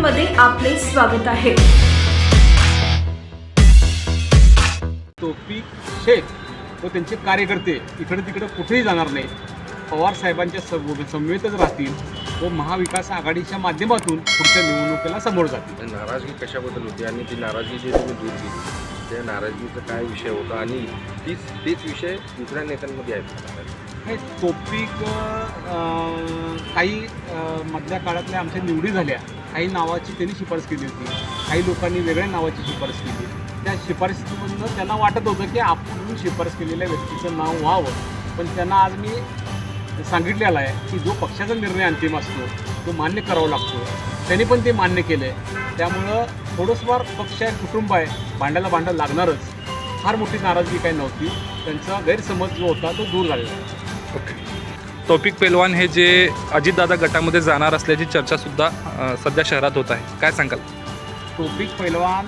मध्ये आपले स्वागत आहे. तोफिक शेख व त्यांचे कार्यकर्ते इकडे तिकडे कुठेही जाणार नाही पवार साहेबांच्या सम- समवेतच राहतील व महाविकास आघाडीच्या माध्यमातून पुढच्या निवडणुकीला समोर जातील. नाराजगी कशाबद्दल होती आणि ती नाराजगी जी तुम्ही दूर केली त्या नाराजगीचा काय विषय होता आणि तीच तेच विषय दुसऱ्या नेत्यांमध्ये आहेत. हे अं, काही मधल्या काळातल्या आमच्या निवडी झाल्या. काही नावाची त्यांनी शिफारस केली होती. काही लोकांनी वेगळ्या नावाची शिफारस केली. त्या शिफारसीमधनं त्यांना वाटत होतं की आपण शिफारस केलेल्या व्यक्तीचं नाव व्हावं. पण त्यांना आज मी सांगितलेलं आहे की जो पक्षाचा निर्णय अंतिम असतो तो मान्य करावा लागतो. त्यांनी पण ते मान्य केलं. आहे त्यामुळं थोडंसं पक्ष आहे कुटुंब आहे भांड्याला भांडं लागणारच. फार मोठी नाराजगी काही नव्हती. त्यांचा गैरसमज जो होता तो दूर झालेला आहे. ओके. तौफिक पेलवान हे जे अजितदादा गटामध्ये जाणार असल्याची चर्चासुद्धा सध्या शहरात होत आहे. काय सांगाल? तोफिक पैलवान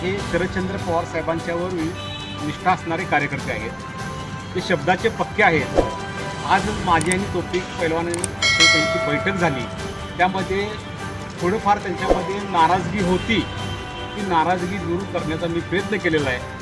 हे शरदचंद्र पवार साहेबांच्यावर वि- निष्ठा असणारे कार्यकर्ते आहेत. ते शब्दाचे पक्के आहेत. आज माझी आणि तोफिक पैलवान त्यांची बैठक झाली. त्यामध्ये थोडंफार त्यांच्यामध्ये नाराजगी होती. ती नाराजगी दूर करण्याचा मी प्रयत्न केलेला आहे.